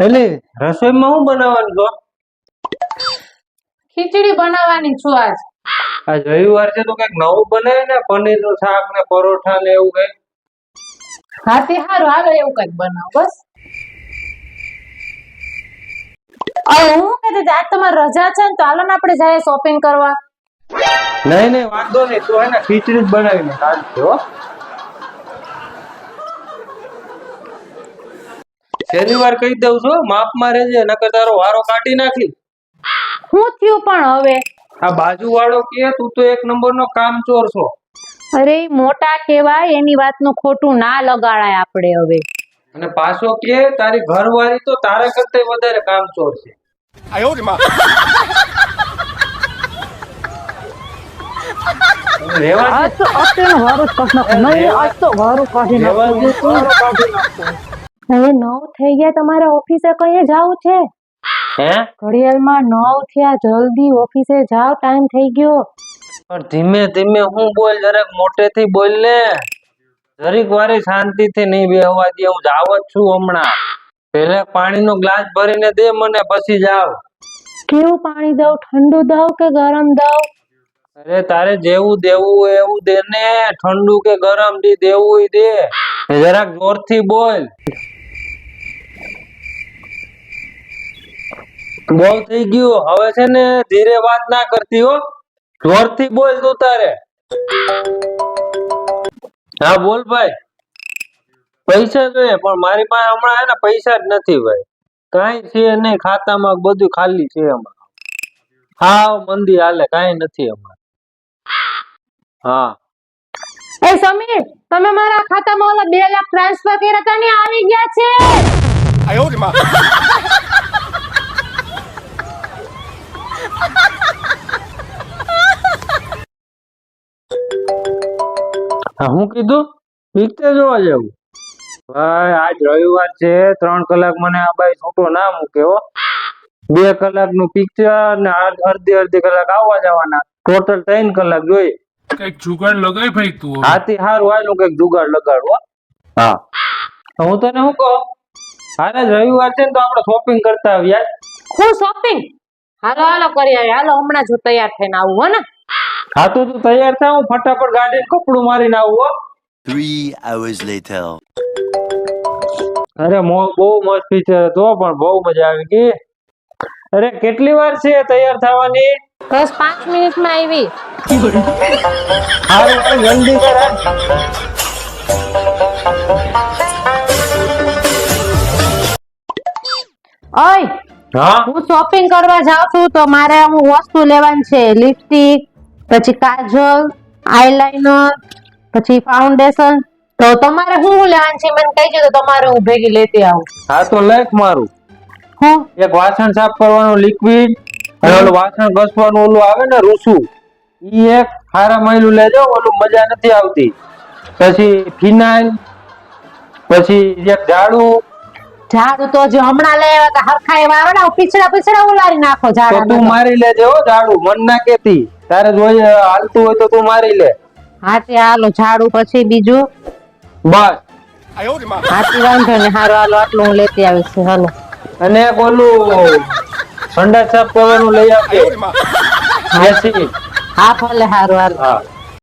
એટલે રસોઈમાં શું બનાવવાનું છો? ખીચડી બનાવવાની છું આજ. આજ રવિવાર છે તો કંઈક નવું બનાવે ને? પનીરનું શાક ને પરોઠા ને એવું કઈ હા તે સારું હાલો એવું કંઈક બનાવો બસ. હું કહેતી આજ તમારી રજા છે ને તો હાલો ને આપણે જઈએ શોપિંગ કરવા. નહીં નહીં વાંધો નહીં. તું હે ને ખીચડી જ બનાવીને કાઢજો શનિવાર કહી દઉં છું? માપમાં રહેજે નકર તારો વારો કાઢી નાખી. હું થયું પણ હવે? આ બાજુ વાળો કે તું તો એક નંબર નો કામ ચોર છો. અરે મોટા કેવાય એની વાતનું ખોટું ના લગાડાય આપણે હવે. અને પાછો કે તારી ઘરવાળી તો તારા કરતા વધારે કામ ચોર છે રેવા આજ તો અત્યારે વારો કાઢી નાખો આજ તો વારો કાઢી નાખો હવે નવ થઈ ગયા તમારે ઓફિસે કઈ જવું છે? હે? ઘડિયાળમાં નવ થયા જલ્દી ઓફિસે જાવ ટાઈમ થઈ ગયો. પણ ધીમે ધીમે હું બોલ જરાક મોટેથી બોલ ને. જરીક વારે શાંતિથી નહીં બેહવા દે હું જાવ જ છું હમણાં. પેલા પાણીનો ગ્લાસ ભરીને દે મને પછી જાવ. કેવું પાણી દઉં? ઠંડુ દઉં કે ગરમ દઉં? અરે તારે જેવું દેવું એવું દે ને. ઠંડુ કે ગરમ દી દેવું દે. જરાક જોરથી બોલ. બહુ થઈ ગયું. હવે છે ને ધીરે વાત ના કરતી હો. જોરથી બોલ તું તારે. હા બોલ ભાઈ. પૈસા જોઈએ પણ મારી પાસે હમણાં હે ને પૈસા જ નથી ભાઈ. કઈ છે નહીં ખાતામાં બધું ખાલી છે હમણાં. હા મંદી હાલે કઈ નથી હમણાં. હા. એ સમીર તમે મારા ખાતામાં ઓલા બે લાખ ટ્રાન્સફર કર્યા હતા ને આવી ગયા છે. આયો રે માં. હા હું કીધું? પિક્ચર જોવા જવું. ભાઈ આજ રવિવાર છે. ત્રણ કલાક મને આ ભાઈ છૂટો ના મૂકે હો. બે કલાકનું પિક્ચર ને અડધી અડધી કલાક આવવા જવાના. ટોટલ ત્રણ કલાક જોઈએ કંઈક જુગાડ લગાવી ભાઈ તું. હાથી હારું હાલું કંઈક જુગાડ લગાડવો હા. હું. તને શું કહું? હારે રવિવાર છે ને તો આપણે શોપિંગ કરતા આવ્યા હું શોપિંગ હાલો હાલો કરી આવી હાલો હમણાં જો તૈયાર થઈને આવું હો ને? હા તો તું તૈયાર થાય હું ફટાફટ ગાડીને કપડું મારીને આવું હો. Three hours later. અરે મો બહુ મસ્ત પિક્ચર હતો પણ બહુ મજા આવી ગઈ. અરે કેટલી વાર છે તૈયાર થવાની? બસ પાંચ મિનિટમાં આવી. હારું તો જલ્દી કર ઓય હા? હું શોપિંગ કરવા જાઉં છું તો મારે હું વસ્તુ લેવાની છે. લિપસ્ટિક પછી કાજલ આઈલાઇનર પછી ફાઉન્ડેશન તો તમારે શું હું લેવાનું છે? મને કહેજો તો તમારે હું ભેગી લેતી આવું. હા તો લેખ મારું. હું? એક વાસણ સાફ કરવાનું લિક્વિડ અને ઓલું વાસણ ઘસવાનું ઓલું આવે ને રૂસુ ઈ એક હારા મહિલું લેજો ઓલું મજા નથી આવતી. પછી ફિનાઇલ પછી એક ઝાડુ ઝાડુ તો જે હમણાં લઈ આવ્યા હરખા એવા આવે ને પીછડા પીછડા ઉલારી નાખો ઝાડ તું મારી લેજે હો ઝાડુ મન ના કેતી. તારે જોઈએ હાલતું હોય તો તું મારી લે. હાથે હાલો ઝાડુ પછી બીજું? બસ. હાથી વાંધો ને હારો હાલો આટલું હું લેતી આવીશ હાલો. અને બોલું ઠંડા સાફ કરવાનું લઈ આવજે. હા ભલે હારું હાલો. હા.